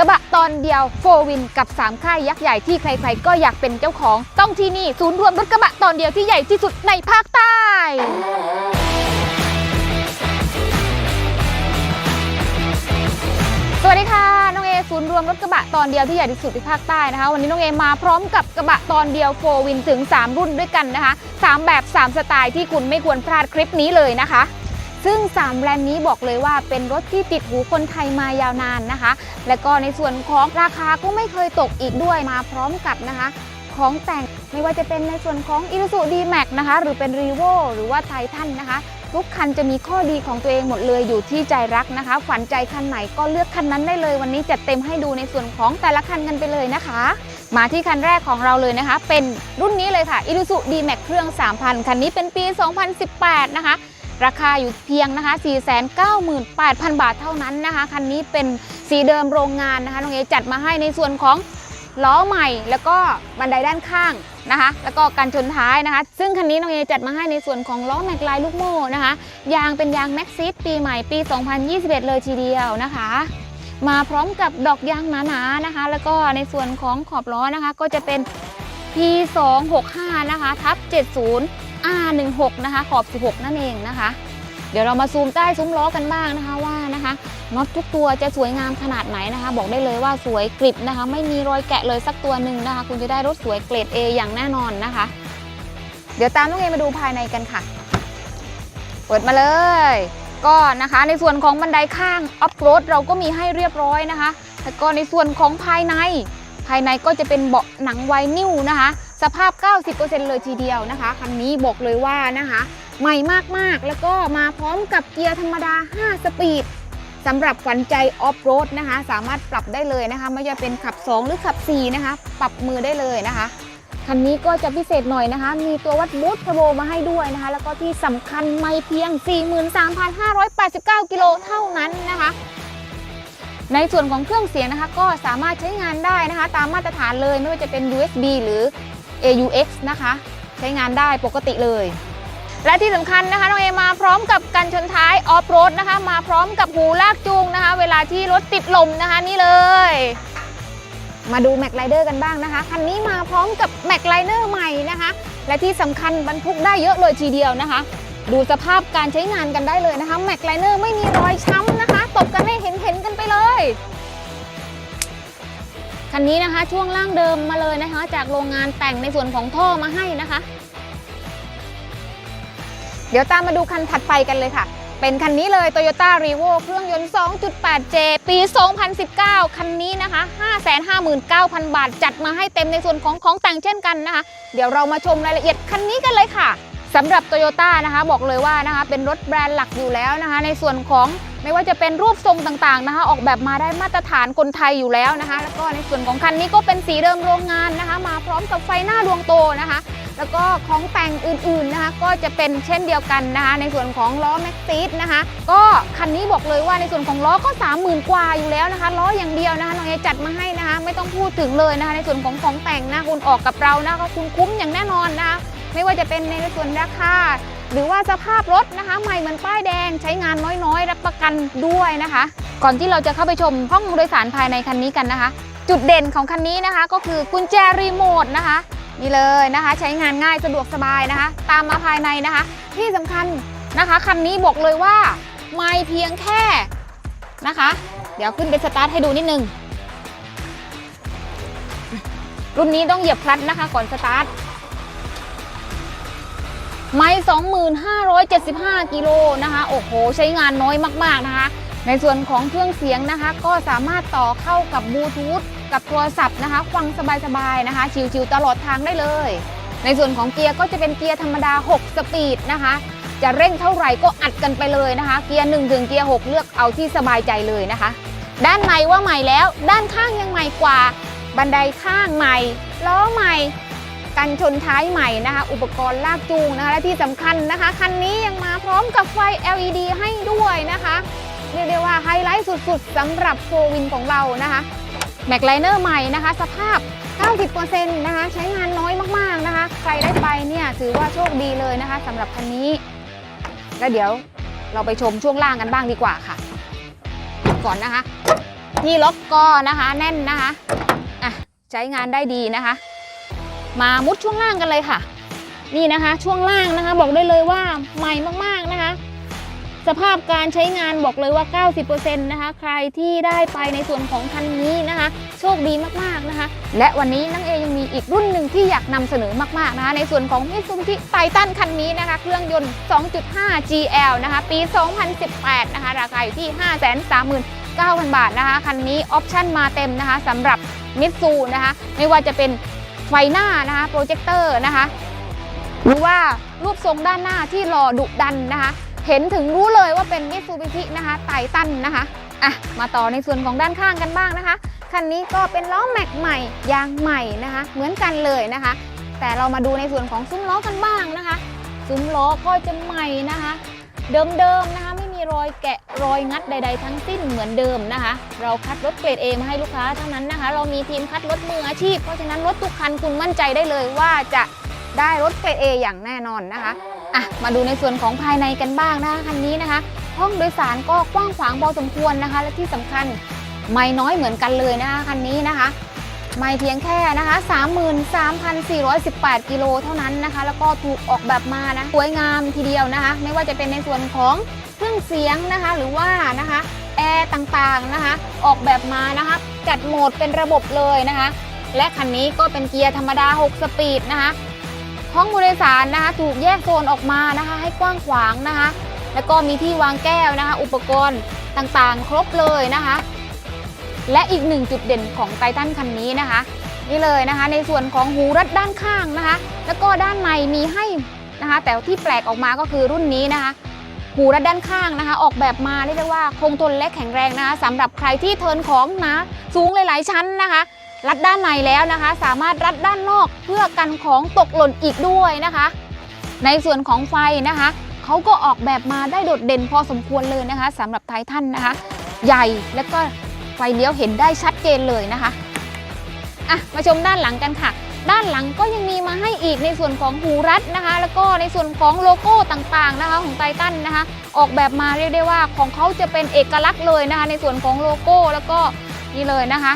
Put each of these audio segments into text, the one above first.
กระบะตอนเดียวโฟวินกับ 3 ค่ายยักษ์ใหญ่ที่ใครๆ ก็อยากเป็นเจ้าของ ต้องที่นี่ศูนย์รวมรถกระบะตอนเดียวที่ใหญ่ที่สุดในภาคใต้สวัสดีค่ะ น้องเอศูนย์รวมรถกระบะตอนเดียวที่ใหญ่ที่สุดในภาคใต้นะคะ วันนี้น้องเอมาพร้อมกับกระบะตอนเดียวโฟวินถึง 3 รุ่นด้วยกันนะคะ 3 แบบ 3 สไตล์ที่คุณไม่ควรพลาดคลิปนี้เลยนะคะ ซึ่ง 3 แบรนด์นี้บอกเลยว่าเป็นรถที่ติดหูคนไทยมายาวนานนะคะ และก็ในส่วนของราคาก็ไม่เคยตกอีกด้วยมาพร้อมกับนะคะของแต่งไม่ว่าจะเป็นในส่วนของ i s u z u D-Max นะคะ หรือเป็น r e v o หรือว่า Titan นะคะ ทุกคันจะมีข้อดีของตัวเองหมดเลยอยู่ที่ใจรักนะคะ ฝันใจคันไหนก็เลือกคันนั้นได้เลย วันนี้จัดเต็มให้ดูในส่วนของแต่ละคันกันไปเลยนะคะ มาที่คันแรกของเราเลยนะคะ เป็นรุ่นนี้เลยค่ะ i s u z u D-Max เครื่อง 3,000 คันนี้เป็นปี 2018 นะคะ ราคาอยู่เพียงนะคะ 498,000 บาทเท่านั้นนะคะ คันนี้เป็นสีเดิมโรงงานนะคะ น้องเอจัดมาให้ในส่วนของล้อใหม่ แล้วก็บันไดด้านข้างนะคะ แล้วก็การชนท้ายนะคะ ซึ่งคันนี้น้องเอจัดมาให้ในส่วนของล้อแม็กลายลูกโม่นะคะ ยางเป็นยางแม็กซิสปีใหม่ปี 2021 เลยทีเดียวนะคะ มาพร้อมกับดอกยางหนาๆนะคะ แล้วก็ในส่วนของขอบล้อนะคะ ก็จะเป็น P265 นะคะทับ70 R16 นะคะขอบ 16 นั่นเองนะคะ เดี๋ยวเรามาซูมใต้ซุ้มล้อกันบ้างนะคะว่านะคะน็อตทุกตัวจะสวยงามขนาดไหนนะคะ บอกได้เลยว่าสวยกริบนะคะ ไม่มีรอยแกะเลยสักตัวหนึ่งนะคะ คุณจะได้รถสวยเกรด A อย่างแน่นอนนะคะ เดี๋ยวตามน้องเอมาดูภายในกันค่ะ เปิดมาเลย ก็นะคะในส่วนของบันไดข้างออฟโรดเราก็มีให้เรียบร้อยนะคะแล้วก็ในส่วนของภายใน ภายในก็จะเป็นเบาะหนังไวนิลนะคะ สภาพ 90%เลยทีเดียวนะคะคันนี้บอกเลยว่านะคะ ใหม่มากๆ แล้วก็มาพร้อมกับเกียร์ธรรมดา 5 สปีดสำหรับฝันใจออฟโรดนะคะ สามารถปรับได้เลยนะคะ ไม่ว่าจะเป็นขับ 2 หรือขับ 4 นะคะ ปรับมือได้เลยนะคะคันนี้ก็จะพิเศษหน่อยนะคะ มีตัววัดบูทเทอร์โบมาให้ด้วยนะคะ แล้วก็ที่สำคัญไม่เพียง 43,589 กิโลเท่านั้นนะคะ ในส่วนของเครื่องเสียงนะคะ ก็สามารถใช้งานได้นะคะ ตามมาตรฐานเลยไม่ว่าจะเป็น USB หรือ AUX นะคะ ใช้งานได้ปกติเลย และที่สำคัญนะคะน้องเอมาพร้อมกับกันชนท้ายออฟโรดนะคะ มาพร้อมกับหูลากจูงนะคะ เวลาที่รถติดลมนะคะนี่เลย มาดูแม็กไ i เดอร์กันบ้างนะคะ คันนี้มาพร้อมกับแม็กไ i เดอร์ใหม่นะคะ และที่สำคัญบรรทุกได้เยอะเลยทีเดียวนะคะ ดูสภาพการใช้งานกันได้เลยนะคะแม็กไ i เดอร์ไม่มีรอยช้ำนะคะ ตบกันให้เห็นเห็นๆกันไปเลย คันนี้นะคะช่วงล่างเดิมมาเลยนะคะ จากโรงงานแต่งในส่วนของท่อมาให้นะคะ เดี๋ยวตามมาดูคันถัดไปกันเลยค่ะ เป็นคันนี้เลย Toyota r e v o เครื่องยนต์ 2.8J ปี 2019 คันนี้นะคะ 559,000 บาท จัดมาให้เต็มในส่วนของของแต่งเช่นกันนะคะ เดี๋ยวเรามาชมรายละเอียดคันนี้กันเลยค่ะ สำหรับ Toyota นะคะบอกเลยว่านะคะเป็นรถแบรนด์หลักอยู่แล้วนะคะ ในส่วนของไม่ว่าจะเป็นรูปทรงต่างๆนะคะ ออกแบบมาได้มาตรฐานคนไทยอยู่แล้วนะคะ แล้วก็ในส่วนของคันนี้ก็เป็นสีเดิมโรงงานนะคะ มาพร้อมกับไฟหน้าดวงโตนะคะ แล้วก็ของแต่งอื่นๆนะคะ ก็จะเป็นเช่นเดียวกันนะคะ ในส่วนของล้อแม็กซิสนะคะ ก็คันนี้บอกเลยว่าในส่วนของล้อก็ 30,000 กว่าอยู่แล้วนะคะล้ออย่างเดียวนะคะน้องเอจัดมาให้นะคะ ไม่ต้องพูดถึงเลยนะคะ ในส่วนของของแต่งนะคุณออกกับเรานะก็คุณคุ้มอย่างแน่นอนนะคะ ไม่ว่าจะเป็นในส่วนราคาหรือว่าสภาพรถนะคะ ใหม่เหมือนป้ายแดงใช้งานน้อยๆ รับประกันด้วยนะคะ ก่อนที่เราจะเข้าไปชมห้องโดยสารภายในคันนี้กันนะคะ จุดเด่นของคันนี้นะคะ ก็คือกุญแจรีโมทนะคะนี่เลยนะคะ ใช้งานง่ายสะดวกสบายนะคะ ตามมาภายในนะคะ ที่สำคัญนะคะคันนี้บอกเลยว่าไม่เพียงแค่นะคะ เดี๋ยวขึ้นไปสตาร์ทให้ดูนิดนึงรุ่นนี้ต้องเหยียบคลัตช์นะคะก่อนสตาร์ท ไม่2575 กิโลนะคะ โอ้โห ใช้งานน้อยมาก ๆ นะคะ ในส่วนของเครื่องเสียงนะคะ ก็สามารถต่อเข้ากับบลูทูธกับโทรศัพท์นะคะ ฟังสบาย ๆ นะคะ ชิวๆตลอดทางได้เลย ในส่วนของเกียร์ก็จะเป็นเกียร์ธรรมดา 6 สปีดนะคะ จะเร่งเท่าไหร่ก็อัดกันไปเลยนะคะ เกียร์1ถึงเกียร์6เลือกเอาที่สบายใจเลยนะคะ ด้านในว่าใหม่แล้ว ด้านข้างยังใหม่กว่า บันไดข้างใหม่ ล้อใหม่ กันชนท้ายใหม่นะคะ อุปกรณ์ลากจูงนะคะ และที่สำคัญนะคะ คันนี้ยังมาพร้อมกับไฟ LED ให้ด้วยนะคะเรียกได้ว่าไฮไลท์สุดๆสำหรับโฟวินของเรานะคะแม็กไลเนอร์ใหม่นะคะ สภาพ 90%นะคะ ใช้งานน้อยมากๆนะคะ ใครได้ไปเนี่ยถือว่าโชคดีเลยนะคะสำหรับคันนี้ แล้วเดี๋ยวเราไปชมช่วงล่างกันบ้างดีกว่าค่ะ ก่อนนะคะ ที่ล็อกก็นะคะแน่นนะคะอะใช้งานได้ดีนะคะ มามุดช่วงล่างกันเลยค่ะ นี่นะคะ ช่วงล่างนะคะ บอกได้เลยว่าใหม่มากๆนะคะ สภาพการใช้งานบอกเลยว่า 90%นะคะ ใครที่ได้ไปในส่วนของคันนี้นะคะ โชคดีมากๆนะคะ และวันนี้น้องเอยังมีอีกรุ่นหนึ่งที่อยากนำเสนอมากๆนะคะ ในส่วนของมิตซูบิชิไททันคันนี้นะคะ เครื่องยนต์ 2.5 GL นะคะ ปี 2018 นะคะ ราคาอยู่ที่ 539,000 บาทนะคะ คันนี้ออปชั่นมาเต็มนะคะสำหรับมิตซูนะคะ ไม่ว่าจะเป็น ไฟหน้านะคะโปรเจคเตอร์นะคะหรือว่ารูปทรงด้านหน้าที่หล่อดุดันนะคะ เห็นถึงรู้เลยว่าเป็นมิตซูบิชินะคะไททันนะคะอะมาต่อในส่วนของด้านข้างกันบ้างนะคะคันนี้ก็เป็นล้อแม็กใหม่ยางใหม่นะคะ เหมือนกันเลยนะคะ แต่เรามาดูในส่วนของซุ้มล้อกันบ้างนะคะ ซุ้มล้อก็จะใหม่นะคะ เดิมๆนะคะ รอยแกะรอยงัดใด ๆ ทั้งสิ้นเหมือนเดิมนะคะ เราคัดรถเกรด A มาให้ลูกค้าเท่านั้นนะคะ เรามีทีมคัดรถมืออาชีพ เพราะฉะนั้นรถทุกคันคุณมั่นใจได้เลยว่าจะได้รถเกรด A อย่างแน่นอนนะคะอะมาดูในส่วนของภายในกันบ้างนะคะคันนี้นะคะ ห้องโดยสารก็กว้างขวางพอสมควรนะคะ และที่สำคัญไม่น้อยเหมือนกันเลยนะคะคันนี้นะคะ ไม่เพียงแค่นะคะ 33,418 กิโลเท่านั้นนะคะ แล้วก็ถูกออกแบบมานะสวยงามทีเดียวนะคะ ไม่ว่าจะเป็นในส่วนของเครื่องเสียงนะคะ หรือว่านะคะแอร์ต่างๆนะคะ ออกแบบมานะคะ จัดโหมดเป็นระบบเลยนะคะ และคันนี้ก็เป็นเกียร์ธรรมดา 6 สปีดนะคะ ห้องผู้โดยสารนะคะ ถูกแยกโซนออกมานะคะ ให้กว้างขวางนะคะ แล้วก็มีที่วางแก้วนะคะ อุปกรณ์ต่างๆ ครบเลยนะคะ และอีกหนึ่งจุดเด่นของไททันคันนี้นะคะ นี่เลยนะคะ ในส่วนของหูรัดด้านข้างนะคะ แล้วก็ด้านในมีให้นะคะ แต่ที่แปลกออกมาก็คือรุ่นนี้นะคะ หูรัดด้านข้างนะคะ ออกแบบมาเรียกว่าคงทนและแข็งแรงนะคะสำหรับใครที่เทินของนะสูงหลาย ๆ ชั้นนะคะรัดด้านในแล้วนะคะ สามารถรัดด้านนอกเพื่อกันของตกหล่นอีกด้วยนะคะ ในส่วนของไฟนะคะเขาก็ออกแบบมาได้โดดเด่นพอสมควรเลยนะคะสำหรับไททันนะคะ ใหญ่แล้วก็ ไฟเลี้ยวเห็นได้ชัดเจนเลยนะคะอะมาชมด้านหลังกันค่ะ ด้านหลังก็ยังมีมาให้อีกในส่วนของหูรัดนะคะ แล้วก็ในส่วนของโลโก้ต่างๆนะคะของไททันนะคะ ออกแบบมาเรียกได้ว่าของเขาจะเป็นเอกลักษณ์เลยนะคะ ในส่วนของโลโก้แล้วก็นี่เลยนะคะ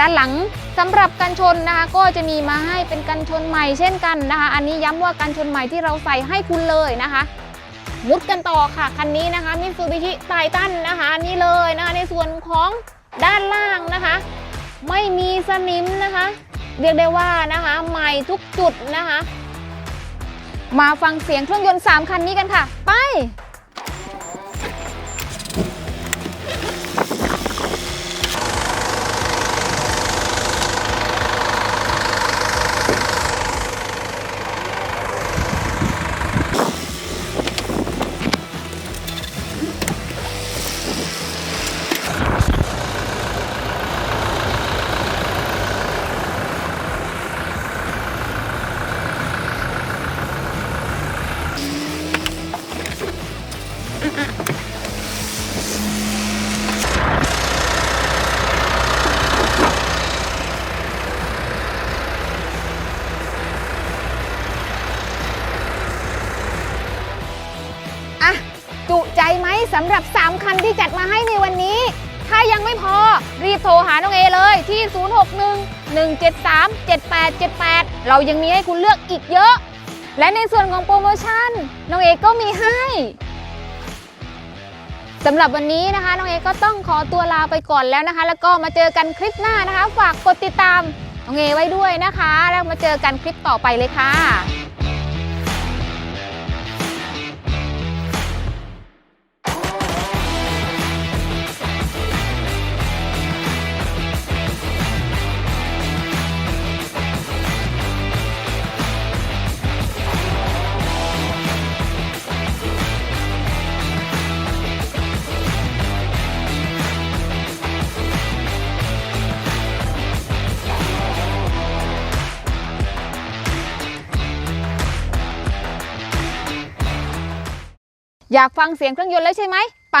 ด้านหลังสำหรับกันชนนะคะก็จะมีมาให้เป็นกันชนใหม่เช่นกันนะคะ อันนี้ย้ำว่ากันชนใหม่ที่เราใส่ให้คุณเลยนะคะมุดกันต่อค่ะคันนี้นะคะมิ t ซูบิชิไททันนะคะนี่เลยนะคะในส่วนของ ด้านล่างนะคะ ไม่มีสนิมนะคะ เรียกได้ว่านะคะใหม่ทุกจุดนะคะ มาฟังเสียงเครื่องยนต์ 3 คันนี้กันค่ะ ไป สำหรับ 3 คันที่จัดมาให้ในวันนี้ ถ้ายังไม่พอรีบโทรหาน้องเอเลยที่ 061 173 7878 เรายังมีให้คุณเลือกอีกเยอะ และในส่วนของโปรโมชั่น น้องเอก็มีให้สำหรับวันนี้นะคะ น้องเอก็ต้องขอตัวลาไปก่อนแล้วนะคะ แล้วก็มาเจอกันคลิปหน้านะคะ ฝากกดติดตามน้องเอไว้ด้วยนะคะ แล้วมาเจอกันคลิปต่อไปเลยค่ะ อยากฟังเสียงเครื่องยนต์แล้วใช่ไหม ไป